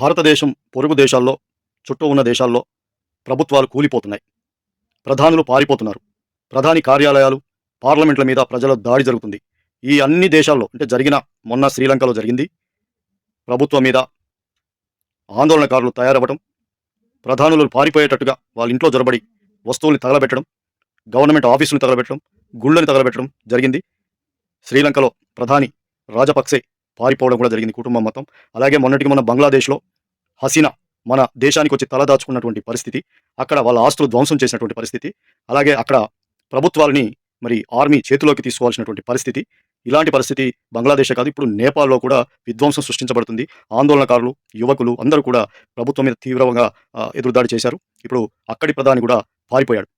భారతదేశం పొరుగు దేశాల్లో చుట్టూ ఉన్న దేశాల్లో ప్రభుత్వాలు కూలిపోతున్నాయి. ప్రధానులు పారిపోతున్నారు. ప్రధాని కార్యాలయాలు పార్లమెంట్ల మీద ప్రజల దాడి జరుగుతుంది. ఈ అన్ని దేశాల్లో అంటే జరిగిన మొన్న శ్రీలంకలో జరిగింది. ప్రభుత్వం మీద ఆందోళనకారులు తయారవ్వడం ప్రధానులు పారిపోయేటట్టుగా వాళ్ళ ఇంట్లో జొరబడి వస్తువుల్ని తగలబెట్టడం గవర్నమెంట్ ఆఫీసులను తగలబెట్టడం గుళ్ళని తగలబెట్టడం జరిగింది. శ్రీలంకలో ప్రధాని రాజపక్సే పారిపోవడం కూడా జరిగింది కుటుంబం మొత్తం. అలాగే మొన్నటికి మన బంగ్లాదేశ్లో హసీనా మన దేశానికి వచ్చి తలదాచుకున్నటువంటి పరిస్థితి అక్కడ వాళ్ళ ఆస్తులు ధ్వంసం చేసినటువంటి పరిస్థితి అలాగే అక్కడ ప్రభుత్వాలని మరి ఆర్మీ చేతిలోకి తీసుకోవాల్సినటువంటి పరిస్థితి. ఇలాంటి పరిస్థితి బంగ్లాదేశే కాదు ఇప్పుడు నేపాల్లో కూడా విధ్వంసం సృష్టించబడుతుంది. ఆందోళనకారులు యువకులు అందరూ కూడా ప్రభుత్వం మీద తీవ్రంగా ఎదురుదాడి చేశారు. ఇప్పుడు అక్కడి ప్రధాని కూడా పారిపోయాడు.